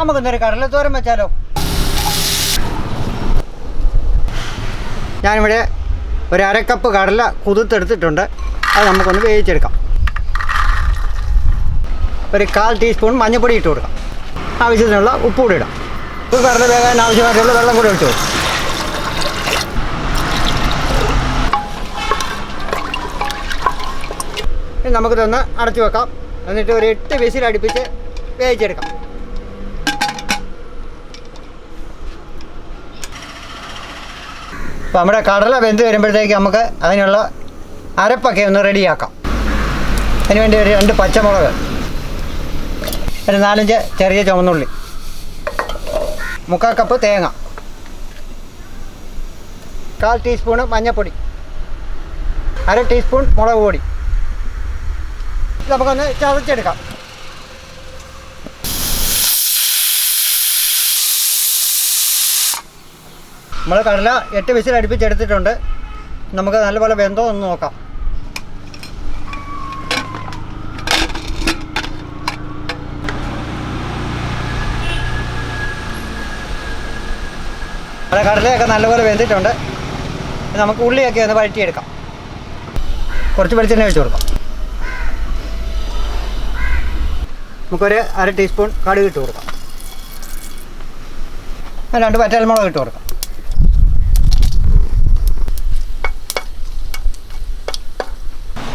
നമുക്കൊന്നൊരു തോരം വെച്ചാലോ? ഞാനിവിടെ ഒരു അരക്കപ്പ് കടല കുതിർത്തെടുത്തിട്ടുണ്ട്. അത് നമുക്കൊന്ന് വേവിച്ചെടുക്കാം. ഒരു കാൽ ടീസ്പൂൺ മഞ്ഞൾപ്പൊടി ഇട്ട് കൊടുക്കാം. ആവശ്യത്തിനുള്ള ഉപ്പ് കൂടി ഇടാം. ഉപ്പ് കടല വേകാൻ ആവശ്യമായിട്ടുള്ള വെള്ളം കൂടി ഒഴിച്ചു കൊടുക്കും. നമുക്കിതൊന്ന് അടച്ചു വെക്കാം. എന്നിട്ട് ഒരു എട്ട് വിസിൽ അടുപ്പിച്ച് വേവിച്ചെടുക്കാം. അപ്പോൾ നമ്മുടെ കടല വെന്ത് വരുമ്പോഴത്തേക്ക് നമുക്ക് അതിനുള്ള അരപ്പൊക്കെ ഒന്ന് റെഡിയാക്കാം. അതിനുവേണ്ടി ഒരു രണ്ട് പച്ചമുളക് ഒരു നാലഞ്ച് ചെറിയ ചുമന്നുള്ളി മുക്കാൽ കപ്പ് തേങ്ങ കാൽ ടീസ്പൂൺ മഞ്ഞൾപ്പൊടി അര ടീസ്പൂൺ മുളക് പൊടി. നമുക്കൊന്ന് ചതച്ചെടുക്കാം. നമ്മൾ കടല എട്ട് വിസിൽ അടുപ്പിച്ചെടുത്തിട്ടുണ്ട്. നമുക്ക് നല്ലപോലെ വെന്തോ ഒന്ന് നോക്കാം. നമ്മുടെ കടലയൊക്കെ നല്ലപോലെ വെന്തിട്ടുണ്ട്. നമുക്ക് ഉള്ളിയൊക്കെ ഒന്ന് വഴറ്റിയെടുക്കാം. കുറച്ച് വെളിച്ചെണ്ണ ഒഴിച്ച് കൊടുക്കാം. നമുക്കൊരു അര ടീസ്പൂൺ കടുക് ഇട്ട് കൊടുക്കാം. രണ്ട് പറ്റാൽമുളക് ഇട്ട് കൊടുക്കാം.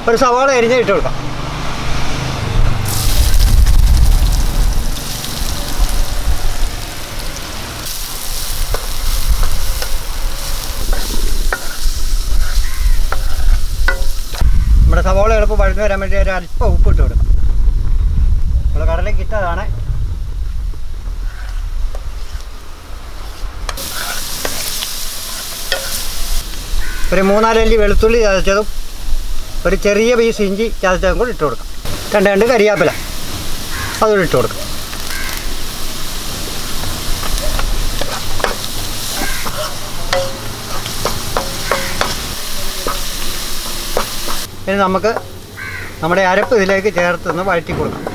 ഒരു സവാള അരിഞ്ഞ് ഇട്ട് കൊടുക്കാം. നമ്മുടെ സവാള എളുപ്പം വഴന്നു വരാൻ വേണ്ടി ഒരു അല്പം ഉപ്പ് ഇട്ട് കൊടുക്കാം. നമ്മൾ കടലേക്ക് ഇട്ടതാണ്. ഒരു മൂന്നാലല്ലി വെളുത്തുള്ളി ചതച്ചതും ഒരു ചെറിയ പീസ് ഇഞ്ചി ചതച്ചതും കൂടി ഇട്ട് കൊടുക്കാം. രണ്ട് രണ്ട് കരിയാപ്പില. അതുകൂടി ഇട്ട് കൊടുക്കാം. ഇനി നമുക്ക് നമ്മുടെ അരപ്പ് ഇതിലേക്ക് ചേർത്തൊന്ന് വഴറ്റി കൊടുക്കാം.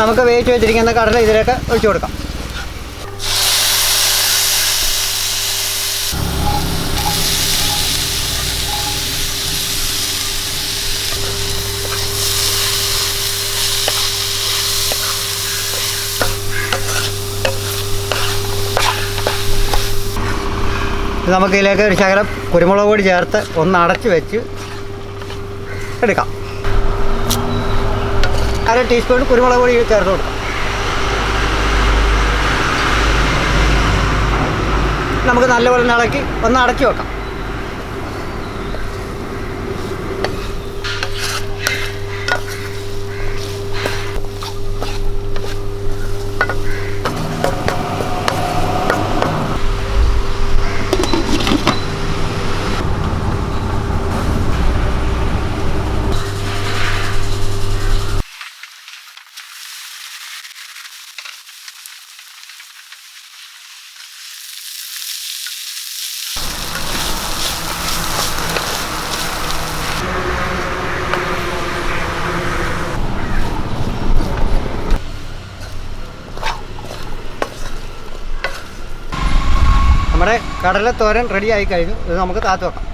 നമുക്ക് വേവിച്ച് വെച്ചിരിക്കുന്ന കടല ഇതിലേക്ക് ഒഴിച്ചു കൊടുക്കാം. നമുക്കിതിലേക്ക് ഒരു ശകലം കുരുമുളക് പൊടി ചേർത്ത് ഒന്ന് അടച്ച് വെച്ച് എടുക്കാം. അര ടീസ്പൂൺ കുരുമുളക് പൊടി ചേർത്ത് കൊടുക്കാം. നമുക്ക് നല്ലപോലെ ഇളക്കി ഒന്ന് അടച്ചു വെക്കാം. നമ്മുടെ കടലത്തോരൻ റെഡി ആയി കഴിഞ്ഞു ഇത് നമുക്ക് താത്തു വെക്കാം.